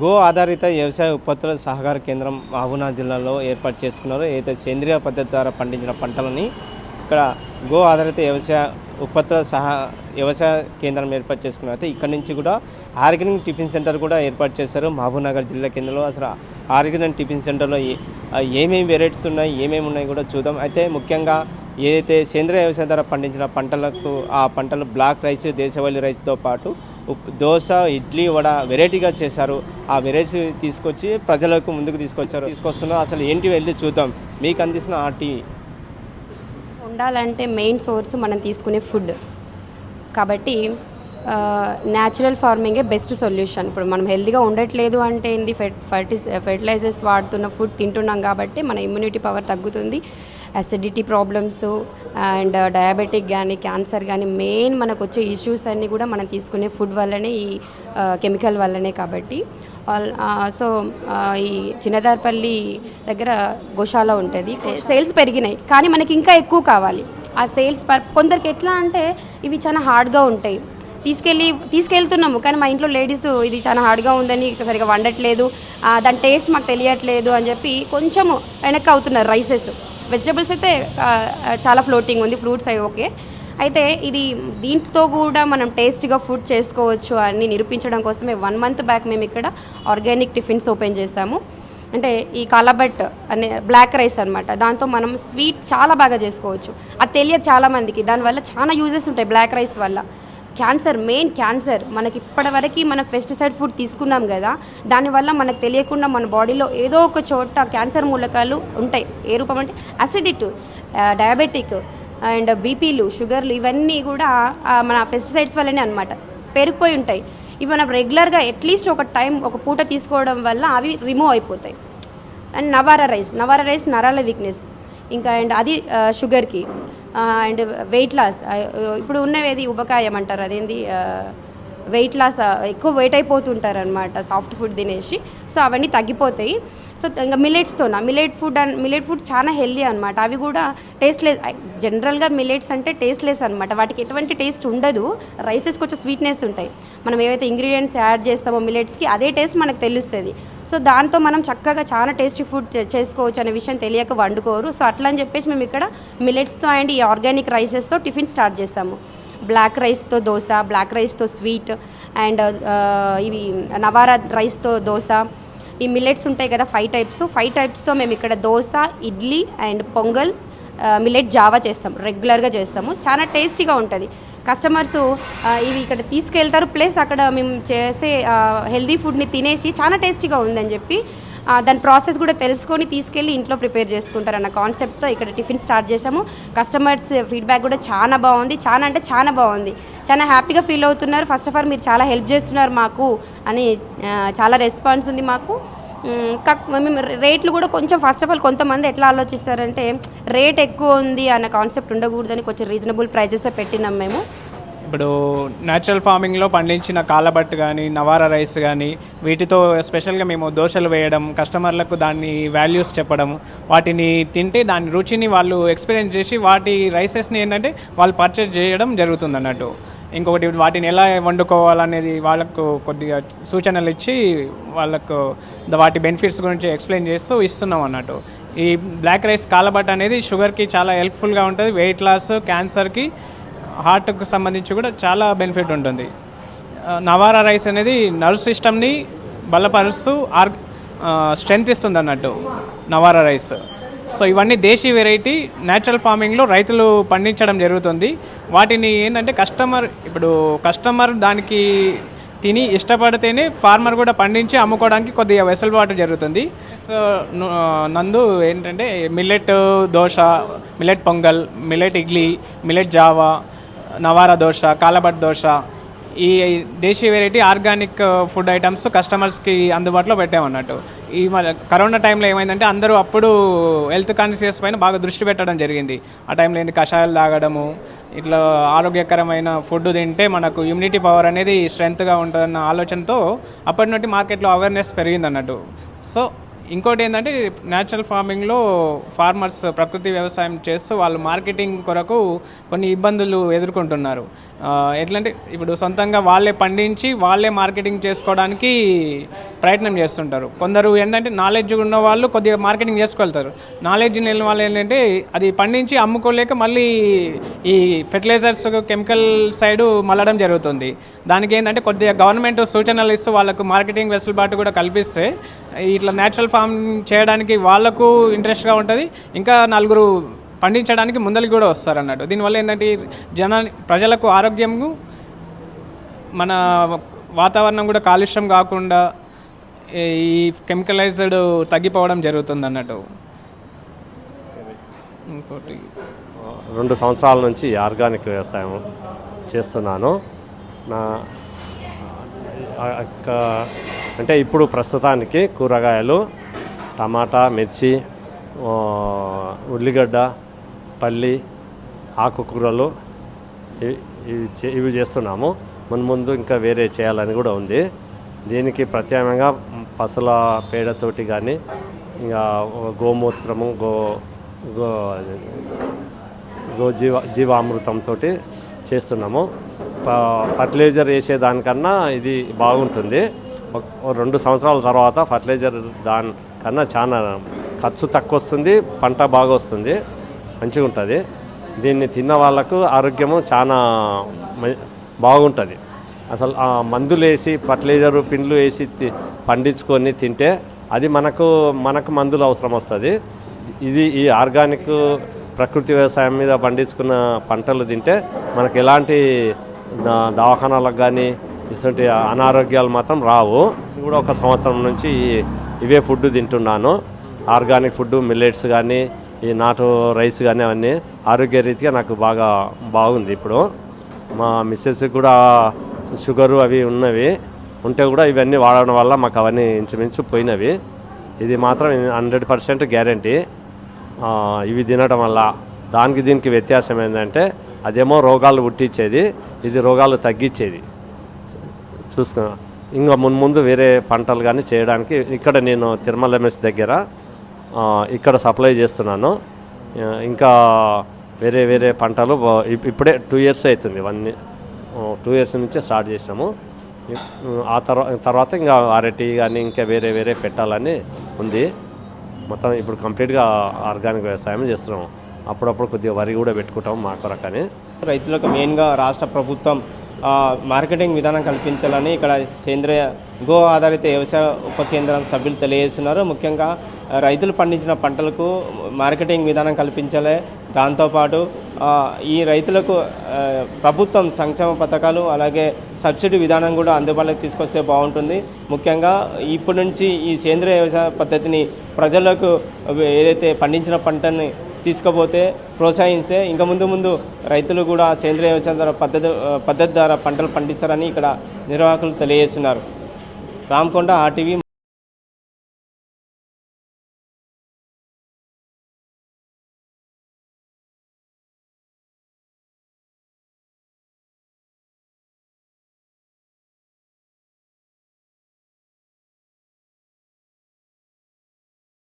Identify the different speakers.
Speaker 1: Go ఆధారిత వ్యవసాయ ఉత్పత్తుల సహకార కేంద్రం మహబూనాథ్ జిల్లాలో ఏర్పాటు చేసుకున్నారు. ఏదైతే సేంద్రియ పద్ధతి ద్వారా పండించిన పంటలని ఇక్కడ గో ఆధారిత వ్యవసాయ ఉత్పత్తుల సహా వ్యవసాయ కేంద్రం ఏర్పాటు చేసుకున్నారు. అయితే ఇక్కడ నుంచి కూడా ఆర్గానిక్ టిఫిన్ సెంటర్ కూడా ఏర్పాటు చేశారు మహబూబ్నగర్ జిల్లా కేంద్రంలో. అసలు ఆర్గానిక్ టిఫిన్ సెంటర్లో ఏమేమి వెరైటీస్ ఉన్నాయి ఏమేమి ఉన్నాయి కూడా చూద్దాం. అయితే ముఖ్యంగా ఏదైతే సేంద్రియ వ్యవసాయం ద్వారా పండించిన పంటలకు ఆ పంటలు బ్లాక్ రైస్ దేశవాళీ రైస్తో పాటు దోశ ఇడ్లీ వడ వెరైటీగా చేశారు. ఆ వెరైటీ తీసుకొచ్చి ప్రజలకు ముందుకు తీసుకొచ్చారు. తీసుకొస్తున్నాం అసలు ఏంటి వెళ్ళి చూద్దాం. మీకు అందిస్తున్న ఆ టీ.
Speaker 2: ఉండాలంటే మెయిన్ సోర్స్ మనం తీసుకునే ఫుడ్. కాబట్టి న్యాచురల్ ఫార్మింగే బెస్ట్ సొల్యూషన్. ఇప్పుడు మనం హెల్తీగా ఉండట్లేదు అంటే ఏంది? ఫెట్ ఫర్టి ఫెర్టిలైజర్స్ వాడుతున్న ఫుడ్ తింటున్నాం కాబట్టి మన ఇమ్యూనిటీ పవర్ తగ్గుతుంది. అసిడిటీ ప్రాబ్లమ్స్ అండ్ డయాబెటిక్ కానీ క్యాన్సర్ కానీ మెయిన్ మనకు వచ్చే ఇష్యూస్ అన్నీ కూడా మనం తీసుకునే ఫుడ్ వల్లనే ఈ uh, కెమికల్ వల్లనే కాబట్టి. ఆల్- సో ఈ చిన్నదార్పల్లి దగ్గర గోశాల ఉంటుంది. సేల్స్ పెరిగినాయి. కానీ మనకి ఇంకా ఎక్కువ కావాలి. ఆ సేల్స్ పర్ కొందరికి ఎట్లా అంటే ఇవి చాలా హార్డ్గా ఉంటాయి. తీసుకెళ్ళి తీసుకెళ్తున్నాము. కానీ మా ఇంట్లో లేడీస్ ఇది చాలా హార్డ్గా ఉందని సరిగా వండట్లేదు. దాని టేస్ట్ మాకు తెలియట్లేదు అని చెప్పి కొంచెము వెనక్కి అవుతున్నారు రైసెస్. వెజిటబుల్స్ అయితే చాలా ఫ్లోటింగ్ ఉంది ఫ్రూట్స్ అవి ఓకే. అయితే ఇది దీంతో కూడా మనం టేస్ట్గా ఫుడ్ చేసుకోవచ్చు అని నిరూపించడం కోసమే వన్ మంత్ బ్యాక్ మేము ఇక్కడ ఆర్గానిక్ టిఫిన్స్ ఓపెన్ చేసాము అంటే ఈ కలబట్ అనే బ్లాక్ రైస్ అన్నమాట. దాంతో మనం స్వీట్ చాలా బాగా చేసుకోవచ్చు. అది తెలియదు చాలామందికి దానివల్ల చాలా యూజెస్ ఉంటాయి బ్లాక్ రైస్ వల్ల. Cancer main cancer. మనకి ఇప్పటివరకు మనం పెస్టిసైడ్ ఫుడ్ తీసుకున్నాం కదా దానివల్ల మనకు తెలియకుండా మన బాడీలో ఏదో ఒక చోట క్యాన్సర్ మూలకాలు ఉంటాయి. ఏ రూపం అంటే అసిడిట్ డయాబెటిక్ అండ్ బీపీలు షుగర్లు ఇవన్నీ కూడా మన పెస్టిసైడ్స్ వల్లనే అనమాట పెరిగిపోయి ఉంటాయి. ఇవి మనం రెగ్యులర్గా అట్లీస్ట్ ఒక టైం ఒక పూట తీసుకోవడం వల్ల అవి రిమూవ్ అయిపోతాయి. And Navara rice Navara rice నరాల వీక్నెస్. ఇంకా అండ్ అది షుగర్కి. అండ్ వెయిట్ లాస్ ఇప్పుడు ఉన్నవేది ఉపకాయం అంటారు అదేంది? వెయిట్ లాస్ ఎక్కువ వెయిట్ అయిపోతుంటారు అనమాట సాఫ్ట్ ఫుడ్ తినేసి. సో అవన్నీ తగ్గిపోతాయి. సో ఇంకా మిలెట్స్తోనా millet food and millet food చాలా హెల్దీ అనమాట అవి కూడా టేస్ట్లెస్ జనరల్గా మిలెట్స్ అంటే టేస్ట్లెస్ అనమాట వాటికి ఎటువంటి టేస్ట్ ఉండదు. రైసెస్ కొంచెం స్వీట్నెస్ ఉంటాయి. మనం ఏవైతే ఇంగ్రీడియంట్స్ యాడ్ చేస్తామో మిలెట్స్కి అదే టేస్ట్ మనకు తెలుస్తుంది. సో దాంతో మనం చక్కగా చాలా టేస్టీ ఫుడ్ చేసుకోవచ్చు అనే విషయం తెలియక వండుకోరు. సో అట్లా అని చెప్పేసి మేము ఇక్కడ మిలెట్స్తో అండ్ ఈ ఆర్గానిక్ రైసెస్తో టిఫిన్ స్టార్ట్ చేస్తాము. బ్లాక్ రైస్తో దోశ బ్లాక్ రైస్తో స్వీట్ అండ్ ఇవి నవారా రైస్తో దోశ. ఈ మిల్లెట్స్ ఉంటాయి కదా ఫైవ్ టైప్స్. ఫైవ్ టైప్స్తో మేము ఇక్కడ దోశ ఇడ్లీ అండ్ పొంగల్ మిల్లెట్ జావా చేస్తాం. రెగ్యులర్గా చేస్తాము. చాలా టేస్టీగా ఉంటుంది. కస్టమర్స్ ఇవి ఇక్కడ తీసుకెళ్తారు. ప్లస్ అక్కడ మేము చేసే హెల్దీ ఫుడ్ని తినేసి చాలా టేస్టీగా ఉందని చెప్పి దాని ప్రాసెస్ కూడా తెలుసుకొని తీసుకెళ్ళి ఇంట్లో ప్రిపేర్ చేసుకుంటారు అన్న కాన్సెప్ట్తో ఇక్కడ టిఫిన్ స్టార్ట్ చేసాము కస్టమర్స్ ఫీడ్బ్యాక్ కూడా చాలా బాగుంది. చాలా అంటే చాలా బాగుంది. చాలా హ్యాపీగా ఫీల్ అవుతున్నారు. ఫస్ట్ ఆఫ్ ఆల్ మీరు చాలా హెల్ప్ చేస్తున్నారు మాకు అని చాలా రెస్పాన్స్ ఉంది మాకు. మేము రేట్లు కూడా కొంచెం ఫస్ట్ ఆఫ్ ఆల్ కొంతమంది ఎట్లా ఆలోచిస్తారంటే రేట్ ఎక్కువ ఉంది అన్న కాన్సెప్ట్ ఉండకూడదని కొంచెం రీజనబుల్ ప్రైజెస్ పెట్టినాం మేము.
Speaker 3: ఇప్పుడు న్యాచురల్ ఫార్మింగ్లో పండించిన కాలబట్టు కానీ నవారా రైస్ కానీ వీటితో స్పెషల్గా మేము దోశలు వేయడం కస్టమర్లకు దాన్ని వాల్యూస్ చెప్పడం వాటిని తింటే దాని రుచిని వాళ్ళు ఎక్స్పీరియన్స్ చేసి వాటి రైసెస్ని ఏంటంటే వాళ్ళు పర్చేజ్ చేయడం జరుగుతుంది అన్నట్టు ఇంకొకటి వాటిని ఎలా వండుకోవాలనేది వాళ్ళకు కొద్దిగా సూచనలు ఇచ్చి వాళ్ళకు వాటి బెనిఫిట్స్ గురించి ఎక్స్ప్లెయిన్ చేస్తూ ఇస్తున్నాం అన్నట్టు. ఈ బ్లాక్ రైస్ కాలబట్ అనేది షుగర్కి చాలా హెల్ప్ఫుల్గా ఉంటుంది. వెయిట్ లాస్ క్యాన్సర్కి హార్ట్కు సంబంధించి కూడా చాలా బెనిఫిట్ ఉంటుంది. నవారా రైస్ అనేది నర్వ్ సిస్టమ్ని బలపరుస్తూ ఆర్ స్ట్రెంత్ ఇస్తుంది అన్నట్టు నవారా రైస్. సో ఇవన్నీ దేశీ వెరైటీ న్యాచురల్ ఫార్మింగ్లో రైతులు పండించడం జరుగుతుంది. వాటిని ఏంటంటే కస్టమర్ ఇప్పుడు కస్టమర్ దానికి తిని ఇష్టపడితేనే ఫార్మర్ కూడా పండించి అమ్ముకోవడానికి కొద్దిగా వెసులుబాటు జరుగుతుంది. సో నందు ఏంటంటే millet dosa millet pongal millet idli millet Java Navara dosa కాలబట్ దోశ ఈ desi variety organic food items కస్టమర్స్కి అందుబాటులో పెట్టామన్నట్టు. ఈ కరోనా టైంలో ఏమైందంటే అందరూ అప్పుడు హెల్త్ కాన్షియస్ పైన బాగా దృష్టి పెట్టడం జరిగింది. ఆ టైంలో ఏంటి కషాయాలు తాగడము ఇట్లా ఆరోగ్యకరమైన ఫుడ్ తింటే మనకు ఇమ్యూనిటీ పవర్ అనేది స్ట్రెంత్గా ఉంటుందన్న ఆలోచనతో అప్పటి నుండి మార్కెట్లో అవేర్నెస్ పెరిగింది అన్నట్టు సో ఇంకోటి ఏంటంటే న్యాచురల్ ఫార్మింగ్లో ఫార్మర్స్ ప్రకృతి వ్యవసాయం చేస్తూ వాళ్ళు మార్కెటింగ్ కొరకు కొన్ని ఇబ్బందులు ఎదుర్కొంటున్నారు. ఎట్లంటే ఇప్పుడు సొంతంగా వాళ్ళే పండించి వాళ్ళే మార్కెటింగ్ చేసుకోవడానికి ప్రయత్నం చేస్తుంటారు. కొందరు ఏంటంటే నాలెడ్జ్ ఉన్న వాళ్ళు కొద్దిగా మార్కెటింగ్ చేసుకోగలుగుతారు నాలెడ్జ్ లేని వాళ్ళు ఏంటంటే అది పండించి అమ్ముకోలేక మళ్ళీ ఈ ఫెర్టిలైజర్స్ కెమికల్ సైడు మళ్ళడం జరుగుతుంది. దానికి ఏంటంటే కొద్దిగా గవర్నమెంట్ సూచనలు ఇస్తూ వాళ్ళకు మార్కెటింగ్ వెసులుబాటు కూడా కల్పిస్తే ఇట్లా న్యాచురల్ ఫార్మ్ చేయడానికి వాళ్ళకు ఇంట్రెస్ట్గా ఉంటుంది. ఇంకా నలుగురు పండించడానికి ముందరికి కూడా వస్తారు అన్నట్టు దీనివల్ల ఏంటంటే జన ప్రజలకు ఆరోగ్యము మన వాతావరణం కూడా కాలుష్యం కాకుండా ఈ కెమికలైజ్డ్ తగ్గిపోవడం జరుగుతుంది అన్నట్టు ఇంకోటి.
Speaker 4: రెండు సంవత్సరాల నుంచి ఆర్గానిక్ వ్యవసాయం చేస్తున్నాను. నా అంటే ఇప్పుడు ప్రస్తుతానికి కూరగాయలు టమాటా మిర్చి ఉల్లిగడ్డ పల్లి ఆకుకూరలు ఇవి ఇవి చే- ఇవి చేస్తున్నాము. మున్ముందు ఇంకా వేరే చేయాలని కూడా ఉంది. దీనికి ప్రత్యామ్నాయంగా పశువుల పేడతోటి కానీ ఇంకా గోమూత్రము గో గో గో జీవ జీవామృతంతో చేస్తున్నాము. ప- వేసే దానికన్నా ఇది బాగుంటుంది. రెండు సంవత్సరాల తర్వాత ఫర్టిలైజర్ దాని కన్నా చాలా ఖర్చు తక్కువ వస్తుంది పంట బాగా వస్తుంది మంచిగా ఉంటుంది దీన్ని తిన్న వాళ్ళకు ఆరోగ్యము చాలా మ- బాగుంటుంది. అసలు ఆ మందులు వేసి ఫర్టిలైజర్ పిండ్లు వేసి తి- పండించుకొని తింటే అది మనకు మనకు మందులు అవసరం వస్తుంది ఇది ఈ ఆర్గానిక్ ప్రకృతి వ్యవసాయం మీద పండించుకున్న పంటలు తింటే మనకు ఎలాంటి దా- దవాఖానాలకు కానీ ఇటువంటి అనారోగ్యాలు మాత్రం రావు. కూడా ఒక సంవత్సరం నుంచి ఇవే ఫుడ్ తింటున్నాను. ఆర్గానిక్ ఫుడ్ మిల్లెట్స్ కానీ ఈ నాటు రైస్ కానీ అవన్నీ ఆరోగ్య రీతిగా నాకు బాగా బాగుంది ఇప్పుడు. మా మిస్సెస్కి కూడా షుగరు అవి ఉన్నవి. ఉంటే కూడా ఇవన్నీ వాడడం వల్ల మాకు అవన్నీ ఇంచుమించు పోయినవి. ఇది మాత్రం హండ్రెడ్ పర్సెంట్ గ్యారంటీ. ఇవి తినడం వల్ల దానికి దీనికి వ్యత్యాసం ఏంటంటే అదేమో రోగాలు పుట్టించేది ఇది రోగాలు తగ్గించేది. చూసుకున్నా ఇంకా మున్ముందు వేరే పంటలు కానీ చేయడానికి ఇక్కడ నేను తిరుమల ఎంఎస్ దగ్గర ఇక్కడ సప్లై చేస్తున్నాను. ఇంకా వేరే వేరే పంటలు ఇప్- ఇప్పుడే టూ ఇయర్స్ అవుతుంది వన్ టూ ఇయర్స్ నుంచే స్టార్ట్ చేసాము. ఆ తర్వాత తర్వాత ఇంకా అరటి కానీ ఇంకా వేరే వేరే పెట్టాలని ఉంది. మొత్తం ఇప్పుడు కంప్లీట్గా ఆర్గానిక్ వ్యవసాయం చేస్తున్నాము. అప్పుడప్పుడు కొద్దిగా వరి కూడా పెట్టుకుంటాము మా కొరకని.
Speaker 1: రైతులకు మెయిన్గా రాష్ట్ర ప్రభుత్వం మార్కెటింగ్ విధానం కల్పించాలని ఇక్కడ సేంద్రియ గో ఆధారిత వ్యవసాయ ఉప కేంద్రం సభ్యులు తెలియజేస్తున్నారు. ముఖ్యంగా రైతులు పండించిన పంటలకు మార్కెటింగ్ విధానం కల్పించాలి. దాంతోపాటు ఈ రైతులకు ప్రభుత్వం సంక్షేమ పథకాలు అలాగే సబ్సిడీ విధానం కూడా అందుబాటులోకి తీసుకొస్తే బాగుంటుంది. ముఖ్యంగా ఇప్పటి నుంచి ఈ సేంద్రియ వ్యవసాయ పద్ధతిని ప్రజలకు ఏదైతే పండించిన పంటని తీసుకుపోతే ప్రోత్సహిస్తే ఇంకా ముందు ముందు రైతులు కూడా సేంద్రియ వ్యవసాయం ద్వారా పద్ధతి పద్ధతి ద్వారా పంటలు పండిస్తారని ఇక్కడ నిర్వాహకులు తెలియజేస్తున్నారు. రామకొండ ఆర్టీవీ